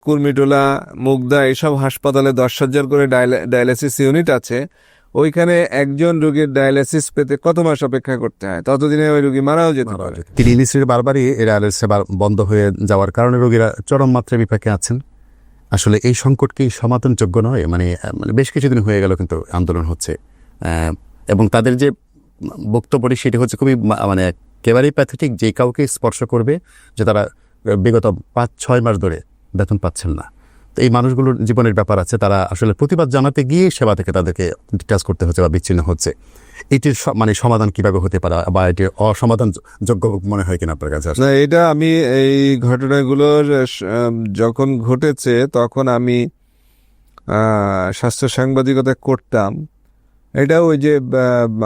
কুর্মিটোলা মুগদা এসব হাসপাতালে দশ হাজার করে ডায়ালা- ডায়ালিসিস ইউনিট আছে। ওইখানে একজন রোগীর ডায়ালিসিস পেতে কত মাস অপেক্ষা করতে হয়? ততদিনে ওই রোগী মারাও যেতে পারে। ইনিশ্রী বারবারই এরা সেবা বন্ধ হয়ে যাওয়ার কারণে রোগীরা চরম মাত্রায় বিপাকে আছেন। আসলে এই সংকট কি সমাধানযোগ্য নয়? মানে মানে বেশ কিছুদিন হয়ে গেল কিন্তু আন্দোলন হচ্ছে। এবং তাদের যে বক্তব্যটি সেটি হচ্ছে খুবই মানে একেবারেই প্যাথেটিক যে কাউকে স্পর্শ করবে যে তারা বিগত পাঁচ ছয় মাস ধরে বেতন পাচ্ছেন না। তো এই মানুষগুলোর জীবনের ব্যাপার আছে, তারা আসলে প্রতিবাদ জানাতে গিয়ে সেবা থেকে তাদেরকে ডিটাচ করতে হচ্ছে বা বিচ্ছিন্ন হচ্ছে। এটির মানে সমাধান কীভাবে হতে পারে বা এটি অসমাধান যোগ্য মনে হয় কিনা আপনার কাছে? না, এটা আমি এই ঘটনাগুলোর যখন ঘটেছে তখন আমি স্বাস্থ্য সাংবাদিকতা করতাম। এটা ওই যে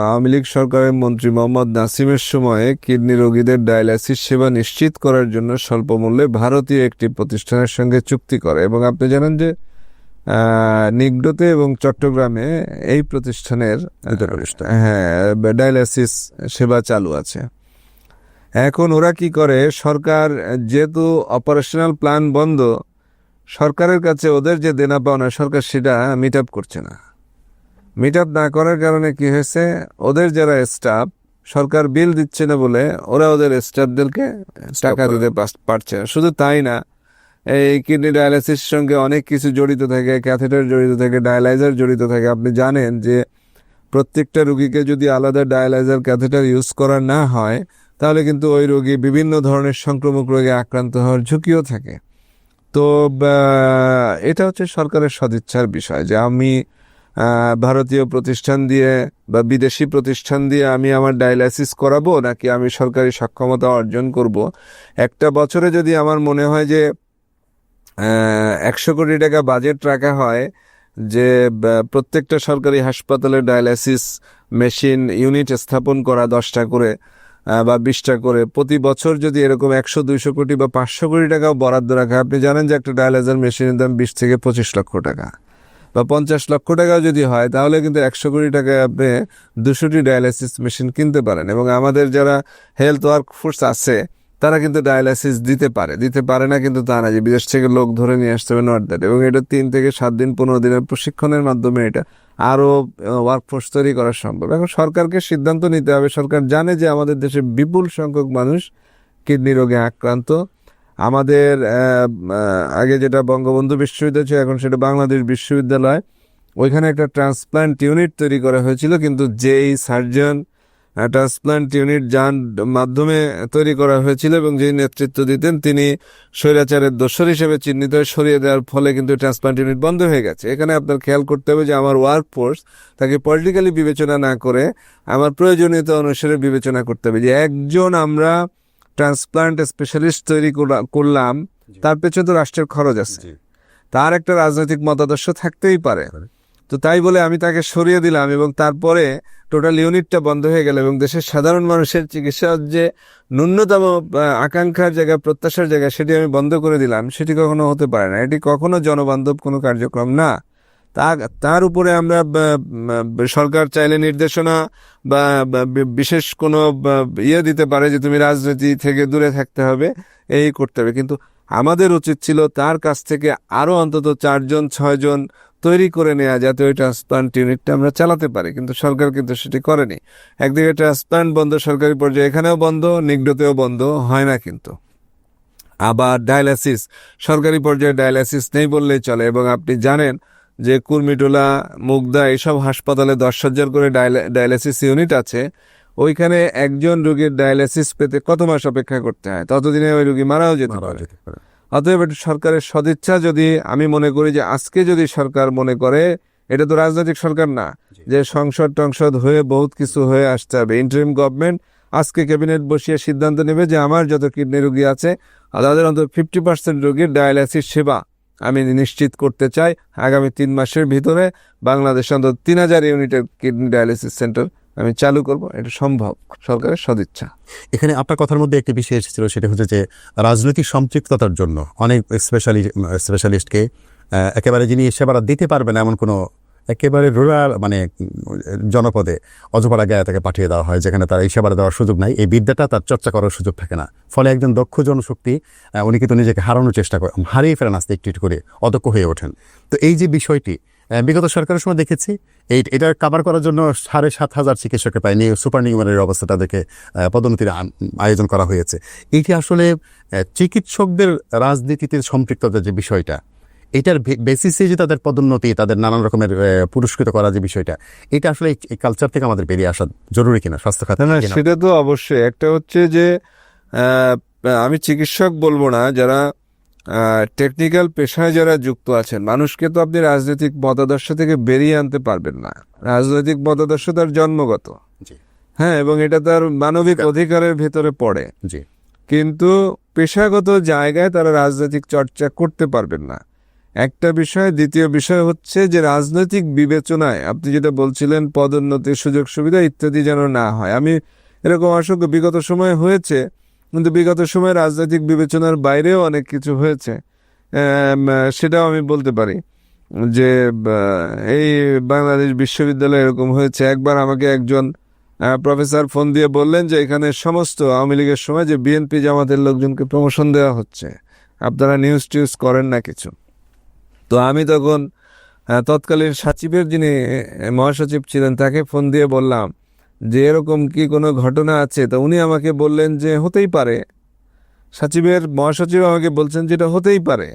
আওয়ামী লীগ সরকারের মন্ত্রী মোহাম্মদ নাসিমের সময়ে কিডনি রোগীদের ডায়ালাইসিস সেবা নিশ্চিত করার জন্য স্বল্প মূল্যে ভারতীয় একটি প্রতিষ্ঠানের সঙ্গে চুক্তি করে। এবং আপনি জানেন যে নিগডোতে এবং চট্টগ্রামে এই প্রতিষ্ঠানের হ্যাঁ ডায়ালাইসিস সেবা চালু আছে। এখন ওরা কি করে? সরকার যেহেতু অপারেশনাল প্ল্যান বন্ধ সরকারের কাছে ওদের যে দেনা পাওনা সরকার সেটা মিট আপ করছে না। মিট আপ না করার কারণে কি হয়েছে? ওদের যারা স্টাফ সরকার বিল দিচ্ছে না বলে ওরা ওদের স্টাফদেরকে টাকা দিতে পারছে শুধু তাই না এই কিডনি ডায়ালাইসিস সঙ্গে অনেক কিছু জড়িত থাকে ক্যাথেটার জড়িত থাকে ডায়ালাইজার জড়িত থাকে। আপনি জানেন যে প্রত্যেকটা রুগীকে যদি আলাদা ডায়ালাইজার ক্যাথেটার ইউজ করা না হয় তাহলে কিন্তু ওই রোগী বিভিন্ন ধরনের সংক্রমক রোগে আক্রান্ত হওয়ার ঝুঁকিও থাকে। তো এটা হচ্ছে সরকারের সদিচ্ছার বিষয় যে আমি ভারতীয় প্রতিষ্ঠান দিয়ে বা বিদেশি প্রতিষ্ঠান দিয়ে আমি আমার ডায়ালাইসিস করাবো নাকি আমি সরকারি সক্ষমতা অর্জন করব? একটা বছরে যদি আমার মনে হয় যে একশো কোটি টাকা বাজেট রাখা হয় যে প্রত্যেকটা সরকারি হাসপাতালে ডায়ালাইসিস মেশিন ইউনিট স্থাপন করা দশটা করে বা বিশটা করে, প্রতি বছর যদি এরকম একশো, দুইশো কোটি বা পাঁচশো কোটি টাকাও বরাদ্দ রাখা আপনি জানেন যে একটা ডায়ালাইজার মেশিনের দাম বিশ থেকে পঁচিশ লক্ষ টাকা। বা পঞ্চাশ লক্ষ টাকাও যদি হয়, তাহলে কিন্তু একশো কোটি টাকায় আপনি দুশোটি ডায়ালাইসিস মেশিন কিনতে পারেন। এবং আমাদের যারা হেলথ ওয়ার্ক ফোর্স আছে, তারা কিন্তু ডায়ালাইসিস দিতে পারে। দিতে পারে না কিন্তু তা না যে বিদেশ থেকে লোক ধরে নিয়ে আসতে হবে নট দ্যাট এবং এটা তিন থেকে সাত দিন, পনেরো দিনের প্রশিক্ষণের মাধ্যমে এটা আরও ওয়ার্কফোর্স তৈরি করা সম্ভব। এখন সরকারকে সিদ্ধান্ত নিতে হবে। সরকার জানে যে আমাদের দেশে বিপুল সংখ্যক মানুষ কিডনি রোগে আক্রান্ত। আমাদের আগে যেটা বঙ্গবন্ধু বিশ্ববিদ্যালয় ছিল, এখন সেটা বাংলাদেশ বিশ্ববিদ্যালয়। ওইখানে একটা ট্রান্সপ্লান্ট ইউনিট তৈরি করা হয়েছিল, কিন্তু যেই সার্জন ট্রান্সপ্লান্ট ইউনিট যান মাধ্যমে তৈরি করা হয়েছিল এবং যিনি নেতৃত্ব দিতেন, তিনি স্বৈরাচারের দোসর হিসেবে চিহ্নিত হয়ে সরিয়ে দেওয়ার ফলে কিন্তু ট্রান্সপ্লান্ট ইউনিট বন্ধ হয়ে গেছে। এখানে আপনার খেয়াল করতে হবে যে আমার ওয়ার্ক ফোর্স তাকে পলিটিক্যালি বিবেচনা না করে, আমার প্রয়োজনীয়তা অনুসারে বিবেচনা করতে হবে যে একজন আমরা ট্রান্সপ্লান্ট স্পেশালিস্ট তৈরি করা- করলাম। তার পেছনে তো রাষ্ট্রের খরচ আছে। তার একটা রাজনৈতিক মতাদর্শ থাকতেই পারে। তো তাই বলে আমি তাকে সরিয়ে দিলাম এবং তারপরে টোটাল ইউনিটটা বন্ধ হয়ে গেল এবং দেশের সাধারণ মানুষের চিকিৎসার যে ন্যূনতম আকাঙ্ক্ষার জায়গা প্রত্যাশার জায়গা সেটি আমি বন্ধ করে দিলাম সেটি কখনো হতে পারে না। এটি কখনো জনবান্ধব কোনো কার্যক্রম না। তা, তার উপরে আমরা সরকার চাইলে নির্দেশনা বা বিশেষ কোনো ইয়ে দিতে পারে যে তুমি রাজনীতি থেকে দূরে থাকতে হবে, এই করতে হবে। কিন্তু আমাদের উচিত ছিল তার কাছ থেকে আরও অন্তত চারজন, ছয়জন তৈরি করে নেওয়া যাতে ওই ট্রান্সপ্লান্ট ইউনিটটা আমরা চালাতে পারি। কিন্তু সরকার কিন্তু সেটি করেনি। একদিকে ট্রান্সপ্লান্ট বন্ধ, সরকারি পর্যায়ে এখানেও বন্ধ, নিগডতেও বন্ধ, হয় না কিন্তু। আবার ডায়ালাইসিস সরকারি পর্যায়ে ডায়ালাইসিস নেই বললেই চলে এবং আপনি জানেন যে কুর্মিটোলা মুগদা এইসব হাসপাতালে দশ হাজার করে ডায়ালা- ডায়ালাইসিস ইউনিট আছে ওইখানে একজন রোগীর ডায়ালাইসিস পেতে কত মাস অপেক্ষা করতে হয়? ততদিনে ওই রোগী মারাও যেতে পারে। অতএব এটা সরকারের সদিচ্ছা যদি আমি মনে করি যে আজকে যদি সরকার মনে করে এটা তো রাজনৈতিক সরকার না যে সংসদ টংসদ হয়ে বহুত কিছু হয়ে আসতে হবে। ইন্টারিম গভর্নমেন্ট আজকে ক্যাবিনেট বসিয়ে সিদ্ধান্ত নেবে যে আমার যত কিডনি রোগী আছে তাদের অন্তত ফিফটি পার্সেন্ট রোগীর ডায়ালাইসিস সেবা আমি নিশ্চিত করতে চাই আগামী তিন মাসের ভিতরে বাংলাদেশ অন্তত তিন হাজার ইউনিটের কিডনি ডায়ালিসিস সেন্টার আমি চালু করব। এটা সম্ভব। সরকারের সদিচ্ছা। এখানে আপনার কথার মধ্যে একটি বিষয় এসেছিল, সেটা হচ্ছে যে রাজনৈতিক সম্পৃক্ততার জন্য অনেক স্পেশালি স্পেশালিস্টকে একেবারে যিনি সেবারা দিতে পারবেন এমন কোনো একেবারে রুরাল মানে জনপদে অজপাড়া গায়ে তাকে পাঠিয়ে দেওয়া হয়, যেখানে তার এই সেবাটা দেওয়ার সুযোগ নাই। এই বিদ্যাটা তার চর্চা করার সুযোগ থাকে না। ফলে একজন দক্ষ জনশক্তি উনি কিন্তু নিজেকে হারানোর চেষ্টা করেন, হারিয়ে ফেলেন আস্তে একটু করে, অদক্ষ হয়ে ওঠেন। তো এই যে বিষয়টি বিগত সরকারের সময় দেখেছি, এই এটা কাভার করার জন্য সাড়ে সাত হাজার চিকিৎসককে পায় নিয়ে সুপার নিউমারের অবস্থা তাদেরকে পদোন্নতির আয়োজন করা হয়েছে। এটি আসলে চিকিৎসকদের রাজনীতিতে সম্পৃক্ততার যে বিষয়টা এটার বেসিসে যে তাদের পদোন্নতি তাদের নানান রকমের পুরস্কৃত করা যে বিষয়টা এটা আসলে এই- কালচার থেকে আমাদের বেরিয়ে আসা জরুরি কিনা স্বাস্থ্য খাতে না সেটা তো অবশ্যই। একটা হচ্ছে যে আমি চিকিৎসক বলব না যারা টেকনিক্যাল পেশায় যারা যুক্ত আছেন মানুষকে তো আপনি রাজনৈতিক মতাদর্শ থেকে বেরিয়ে আনতে পারবেন না। রাজনৈতিক মতাদর্শ তার জন্মগত। হ্যাঁ এবং এটা তার মানবিক অধিকারের ভেতরে পড়ে। জি। কিন্তু পেশাগত জায়গায় তারা রাজনৈতিক চর্চা করতে পারবেন না। একটা বিষয়, দ্বিতীয় বিষয় হচ্ছে যে রাজনৈতিক বিবেচনায় আপনি যেটা বলছিলেন পদোন্নতির সুযোগ সুবিধা ইত্যাদি যেন না হয়। আমি এরকম অসংখ্য বিগত সময়ে হয়েছে, কিন্তু বিগত সময়ে রাজনৈতিক বিবেচনার বাইরেও অনেক কিছু হয়েছে। সেটাও আমি বলতে পারি যে এই বাংলাদেশ বিশ্ববিদ্যালয় এরকম হয়েছে। একবার আমাকে একজন প্রফেসর ফোন দিয়ে বললেন যে, এখানে সমস্ত আওয়ামী লীগের সময় যে বিএনপি জামাতের লোকজনকে প্রমোশন দেওয়া হচ্ছে, আপনারা নিউজ টিউজ করেন না কিছু। তো আমি তখন তৎকালীন সচিবের যিনি মহাসচিব ছিলেন, তাকে ফোন দিয়ে বললাম যে, এরকম কি কোনো ঘটনা আছে? তো উনি আমাকে বললেন যে, হতেই পারে। সচিবের মহাসচিব আমাকে বলছেন যেটা হতেই পারে।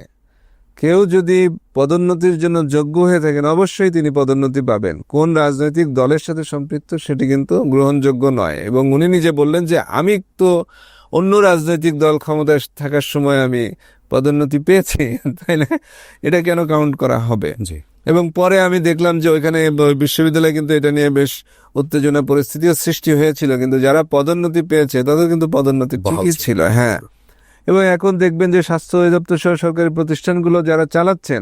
কেউ যদি পদোন্নতির জন্য যোগ্য হয়ে থাকেন, অবশ্যই তিনি পদোন্নতি পাবেন। কোন রাজনৈতিক দলের সাথে সম্পৃক্ত, সেটি কিন্তু গ্রহণযোগ্য নয়। এবং উনি নিজে বললেন যে, আমি তো অন্য রাজনৈতিক দল ক্ষমতায় থাকার সময় আমি পদোন্নতি পেয়েছি তাই না? এটা কেন কাউন্ট করা হবে? এবং পরে আমি দেখলাম যে ওইখানে বিশ্ববিদ্যালয়ে কিন্তু এটা নিয়ে বেশ উত্তেজনা পরিস্থিতিও সৃষ্টি হয়েছিল কিন্তু যারা পদোন্নতি পেয়েছে তাদের কিন্তু পদোন্নতি ঠিকই ছিল। হ্যাঁ। এবং এখন দেখবেন যে স্বাস্থ্য অধিদপ্তর সহ সরকারি প্রতিষ্ঠানগুলো যারা চালাচ্ছেন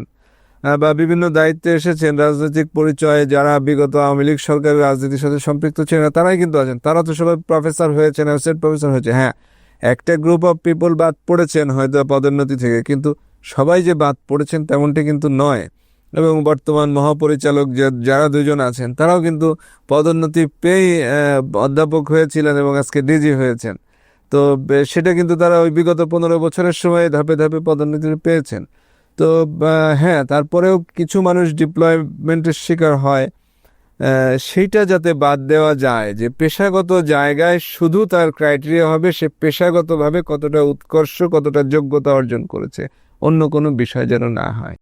বা বিভিন্ন দায়িত্বে এসেছেন রাজনৈতিক পরিচয়ে যারা বিগত আওয়ামী লীগ সরকারের রাজনীতির সাথে সম্পৃক্ত ছিলেন তারাই কিন্তু আছেন। তারা তো সবাই প্রফেসর হয়েছেন অ্যাসোসিয়েট প্রফেসর হয়েছে হ্যাঁ। একটা গ্রুপ অফ পিপল বাদ পড়েছেন, হয়তো পদোন্নতি থেকে, কিন্তু সবাই যে বাদ পড়েছেন তেমনটি কিন্তু নয়। এবং বর্তমান মহাপরিচালক যে- যারা দুজন আছেন, তারাও কিন্তু পদোন্নতি পেয়ে অধ্যাপক হয়েছিলেন এবং আজকে ডিজি হয়েছেন। তো সেটা কিন্তু তারা ওই বিগত পনেরো বছরের সময় ধাপে ধাপে পদোন্নতি পেয়েছেন। তো হ্যাঁ তারপরেও কিছু মানুষ ডিপ্লয়মেন্টের শিকার হয়। সেইটা যাতে বাদ দেওয়া যায় যে পেশাগত জায়গায় শুধু তার ক্রাইটেরিয়া হবে সে পেশাগতভাবে কতটা উৎকর্ষ, কতটা যোগ্যতা অর্জন করেছে। অন্য কোনো বিষয় যেন না হয়।